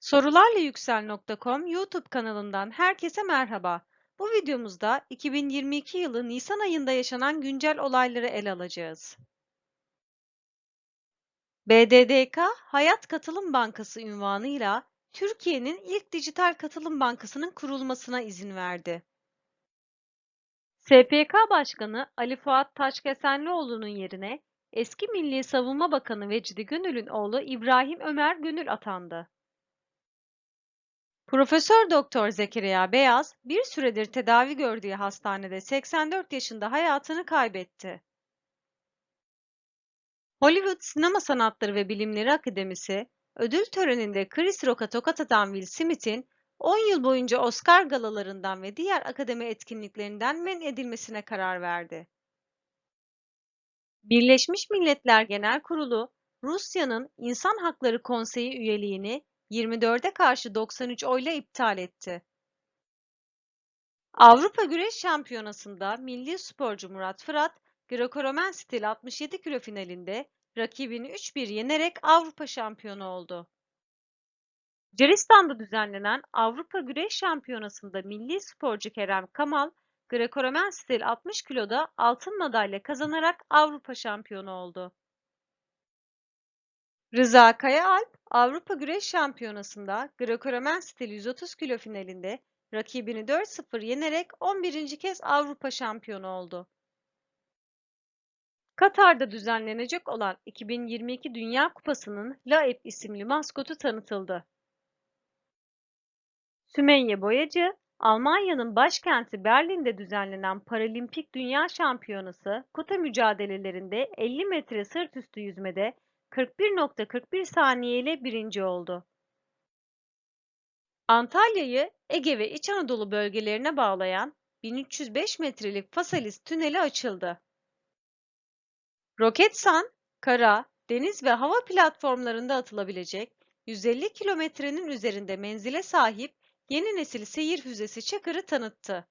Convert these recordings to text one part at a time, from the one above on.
Sorularlayüksel.com YouTube kanalından herkese merhaba. Bu videomuzda 2022 yılı Nisan ayında yaşanan güncel olayları ele alacağız. BDDK Hayat Katılım Bankası unvanıyla Türkiye'nin ilk dijital katılım bankasının kurulmasına izin verdi. SPK Başkanı Ali Fuat Taşkesenlioğlu'nun yerine eski Milli Savunma Bakanı Vecdi Gönül'ün oğlu İbrahim Ömer Gönül atandı. Profesör Doktor Zekeriya Beyaz bir süredir tedavi gördüğü hastanede 84 yaşında hayatını kaybetti. Hollywood Sinema Sanatları ve Bilimleri Akademisi ödül töreninde Chris Rock'a tokat atan Will Smith'in 10 yıl boyunca Oscar galalarından ve diğer akademi etkinliklerinden men edilmesine karar verdi. Birleşmiş Milletler Genel Kurulu, Rusya'nın İnsan Hakları Konseyi üyeliğini 24'e karşı 93 oyla iptal etti. Avrupa Güreş Şampiyonası'nda milli sporcu Murat Fırat, Greco-Romen stil 67 kilo finalinde rakibini 3-1 yenerek Avrupa şampiyonu oldu. Macaristan'da düzenlenen Avrupa Güreş Şampiyonası'nda milli sporcu Kerem Kamal, Greco-Romen stil 60 kiloda altın madalya kazanarak Avrupa şampiyonu oldu. Rıza Kayaalp, Avrupa Güreş Şampiyonası'nda Greco-Romen stil 130 kilo finalinde rakibini 4-0 yenerek 11. kez Avrupa şampiyonu oldu. Katar'da düzenlenecek olan 2022 Dünya Kupası'nın Laep isimli maskotu tanıtıldı. Sümeyye Boyacı, Almanya'nın başkenti Berlin'de düzenlenen Paralimpik Dünya Şampiyonası kuta mücadelelerinde 50 metre sırt üstü yüzmede 41.41 saniye ile birinci oldu. Antalya'yı Ege ve İç Anadolu bölgelerine bağlayan 1305 metrelik Fasalis Tüneli açıldı. Roketsan, kara, deniz ve hava platformlarında atılabilecek 150 kilometrenin üzerinde menzile sahip yeni nesil seyir füzesi Çakır'ı tanıttı.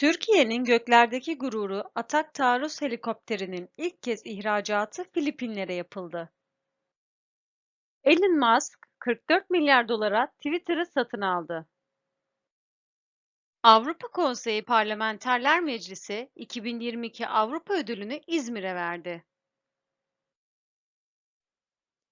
Türkiye'nin göklerdeki gururu Atak Taarruz helikopterinin ilk kez ihracatı Filipinlere yapıldı. Elon Musk 44 milyar dolara Twitter'ı satın aldı. Avrupa Konseyi Parlamenterler Meclisi 2022 Avrupa Ödülünü İzmir'e verdi.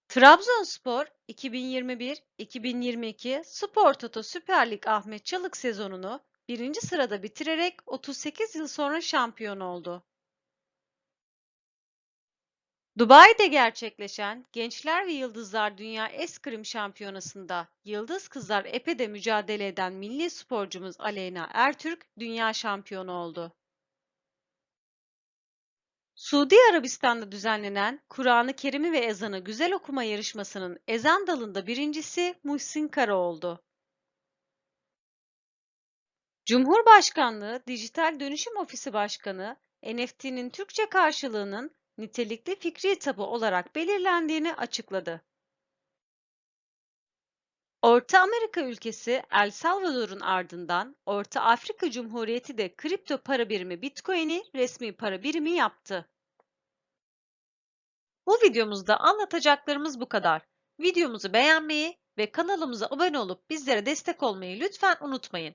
Trabzonspor 2021-2022 Spor Toto Süper Lig Ahmet Çalık sezonunu birinci sırada bitirerek 38 yıl sonra şampiyon oldu. Dubai'de gerçekleşen Gençler ve Yıldızlar Dünya Eskrim Şampiyonası'nda Yıldız Kızlar Epe'de mücadele eden milli sporcumuz Aleyna Ertürk dünya şampiyonu oldu. Suudi Arabistan'da düzenlenen Kur'an-ı Kerim'i ve ezanı güzel okuma yarışmasının ezan dalında birincisi Muhsin Kara oldu. Cumhurbaşkanlığı Dijital Dönüşüm Ofisi Başkanı, NFT'nin Türkçe karşılığının nitelikli fikri tabu olarak belirlendiğini açıkladı. Orta Amerika ülkesi El Salvador'un ardından Orta Afrika Cumhuriyeti de kripto para birimi Bitcoin'i resmi para birimi yaptı. Bu videomuzda anlatacaklarımız bu kadar. Videomuzu beğenmeyi ve kanalımıza abone olup bizlere destek olmayı lütfen unutmayın.